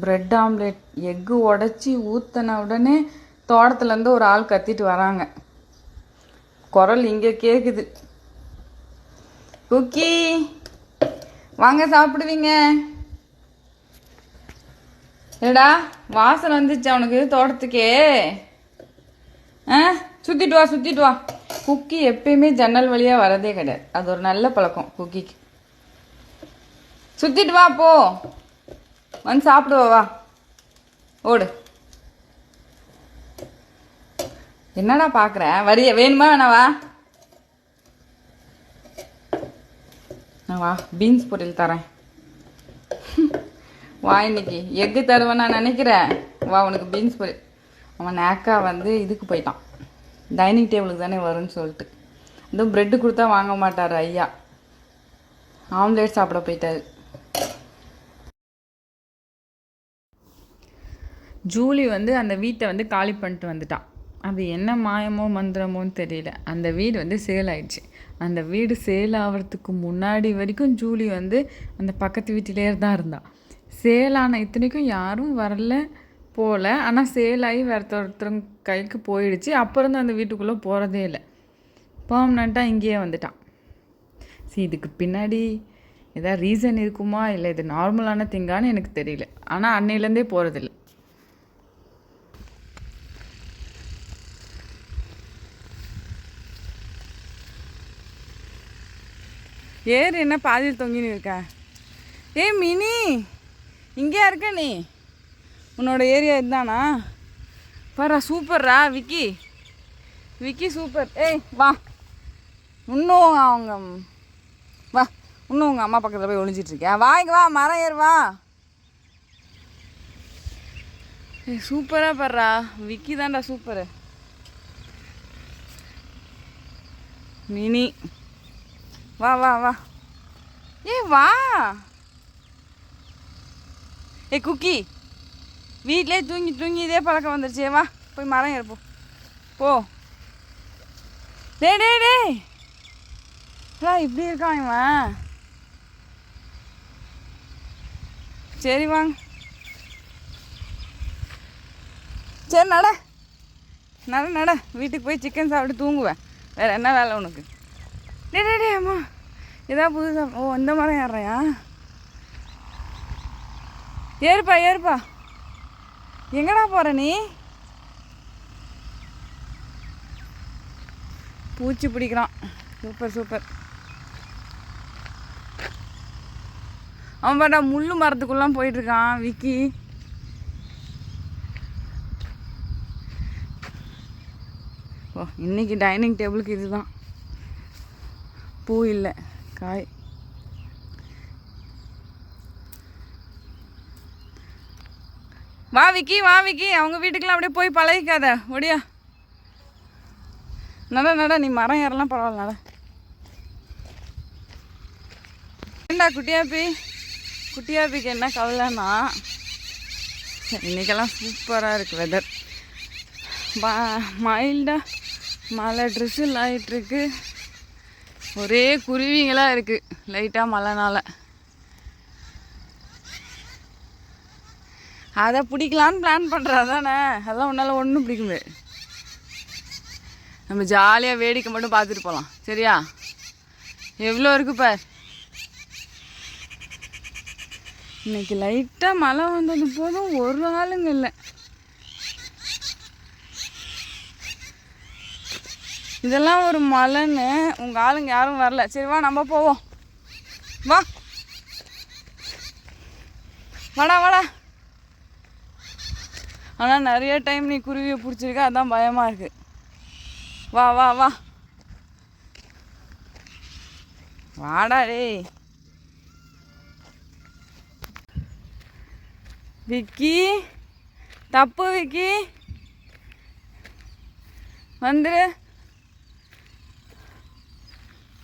Bread omelette egg உடச்சி ஊற்றின உடனே தோட்டத்துலேருந்து ஒரு ஆள் கத்திட்டு வராங்க. குரல் இங்கே கேட்குது குக்கி வாங்க சாப்பிடுவீங்க. ஏடா வாசனை வந்துச்சு அவனுக்கு தோட்டத்துக்கே? ஆ சுற்றிட்டு வா சுற்றிட்டு வா. குக்கி எப்பயுமே ஜன்னல் வழியாக வரதே கிடையாது. அது ஒரு நல்ல பழக்கம் குக்கிக்கு. சுற்றிட்டு வா போ. வந்து சாப்பிடுவா வா ஓடு. என்னடா பார்க்குற வரிய வேணுமா வேணாவா வா. பீன்ஸ் பொரியல் தரேன். வா இன்னைக்கு. எக்கு தருவேன் நான் நினைக்கிறேன். வா உனக்கு பீன்ஸ் பொரியல். அவன் நேக்கா வந்து இதுக்கு போயிட்டான். டைனிங் டேபிளுக்கு தானே வரும்னு சொல்லிட்டு. இதுவும் ப்ரெட்டு கொடுத்தா வாங்க மாட்டார் ஐயா. ஆம்லேட் சாப்பிட போயிட்டாரு. ஜூலி வந்து அந்த வீட்டை வந்து காலி பண்ணிட்டு வந்துட்டான் அது என்ன மாயமோ மந்திரமோன்னு தெரியல. அந்த வீடு வந்து சேல் ஆயிடுச்சு. அந்த வீடு சேல் ஆகிறதுக்கு முன்னாடி வரைக்கும் ஜூலி வந்து அந்த பக்கத்து வீட்டிலே தான் இருந்தாள் சேல் ஆன இத்தனைக்கும் யாரும் வரல போகல ஆனால் சேல் ஆகி வேறு ஒருத்தரும் கைக்கு போயிடுச்சு. அப்புறம் தான் அந்த வீட்டுக்குள்ளே போகிறதே இல்லை. பர்மனெண்ட்டாக இங்கேயே வந்துட்டான் சரி இதுக்கு பின்னாடி ஏதாவது ரீசன் இருக்குமா? இல்லை இது நார்மலான திங்கான்னு எனக்கு தெரியல. ஆனால் அன்னையிலேருந்தே போகிறதில்ல ஏறு என்ன பாதியில் தொங்கின்னு இருக்க? ஏய் மினி இங்கேயா இருக்க நீ? உன்னோட ஏரியா இதுதானா பாரா சூப்பர்ரா விக்கி. விக்கி சூப்பர். ஏய் வா. இன்னும் அவங்க வா. இன்னும் உங்கள் அம்மா பக்கத்தில் போய் ஒழிஞ்சிட்ருக்கேன் வா இங்கே வா மரம் ஏறு வா. ஏ சூப்பராக பாடுறா விக்கி தான்டா சூப்பரு. மினி. வா வா வா. ஏ வா. ஏ குக்கி. வீட்டிலே தூங்கி தூங்கி இதே பழக்கம் வந்துருச்சே. வா போய் மரம் ஏறு போ. டே டே டேய் இப்படி இருக்கான் இவன். சரி வாங்க. சரி நட. நட நட. வீட்டுக்கு போய் சிக்கன் சாப்பிட்டு தூங்குவேன். வேறு என்ன வேலை உனக்கு? டே டே டே அம்மா. இதான் புதுசாக ஓ இந்த மரம் ஏறுறையா? ஏறுப்பா ஏறுப்பா. எங்கடா போகிற நீ? பூச்சி பிடிக்கிறான். Super super. அவன் பாட்டா முள் மரத்துக்குள்ளாம் போயிட்டுருக்கான் விக்கி. ஓ இன்னைக்கு டைனிங் டேபிளுக்கு இதுதான். பூ இல்லை. காய் வா விக்கி வா விக்கி. அவங்க வீட்டுக்கெல்லாம் அப்படியே போய் பழகிக்காத. ஒடியா நட நட. நீ மரம் ஏறலாம் பரவாயில்ல நட. ஏண்டா குட்டியாப்பி? குட்டியாப்பிக்கு என்ன கவலைன்னா இன்னைக்கெல்லாம் சூப்பராக இருக்குது வெதர் மைல்டாக மழை ட்ரெஸ்ஸில் ஆகிட்டுருக்கு ஒரே குருவிங்களாக இருக்குது லைட்டாக மழைனால. அதை பிடிக்கலான்னு பிளான் பண்ணுறா தானே அதெல்லாம் உன்னால் ஒன்றும் பிடிக்க முடியாது. நம்ம ஜாலியாக வேடிக்கை மட்டும் பார்த்துட்டு போகலாம் சரியா? எவ்வளோ இருக்கு பார். இன்னைக்கு லைட்டாக மழை வந்தது போதும் ஒரு ஆளுங்க இல்லை. இதெல்லாம் ஒரு மலைன்னு உங்கள் ஆளுங்க யாரும் வரல. சரி வா நம்ம போவோம். வா. வாடா வாடா. ஆனால் நிறைய டைம் நீ குருவியை பிடிச்சிருக்க அதான் பயமாக இருக்கு. வா வா வா. வாடா டேய். விக்கி தப்பு விக்கி. வந்துரு.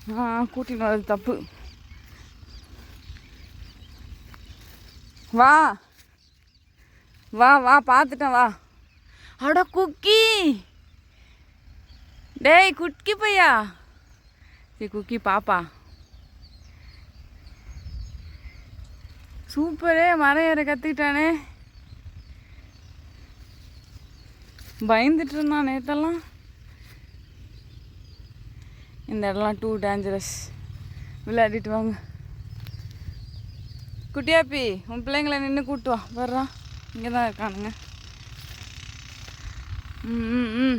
கூட்டின்னு வர்றது தப்பு. வா. வா வா பார்த்துட்டேன் வா. அட குக்கி. டேய் குக்கி பையா. சரி குக்கி பாப்பா. சூப்பரே மரம் ஏற கற்றுக்கிட்டானே பயந்துட்டு இருந்தான் நேற்றெல்லாம் இந்த இடம்லாம் டூ டேஞ்சரஸ் விளையாடிட்டு வாங்க. குட்டியாப்பி உன் பிள்ளைங்கள நின்று கூட்டு வா. வர்றான் இங்கே தான் இருக்கானுங்க. ம் ம் ம்.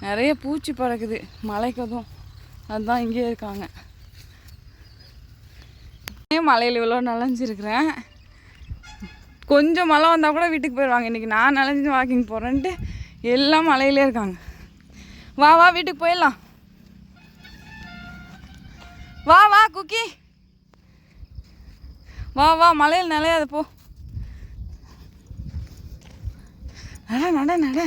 நிறைய பூச்சி பறக்குது. மலைக்கதும். அதுதான் இங்கே இருக்காங்க. மலையில் இவ்வளோ நனைஞ்சிருக்கிறேன் கொஞ்சம் மழை வந்தால் கூட வீட்டுக்கு போயிடுவாங்க. இன்றைக்கி நான் நனைஞ்சு வாக்கிங் போகிறேன்ட்டு எல்லாம் மலையிலே இருக்காங்க. வா வா வீட்டுக்கு போயிடலாம். வா வா குக்கி. வா வா மலையில் நிலையாது போ. நட நட நட.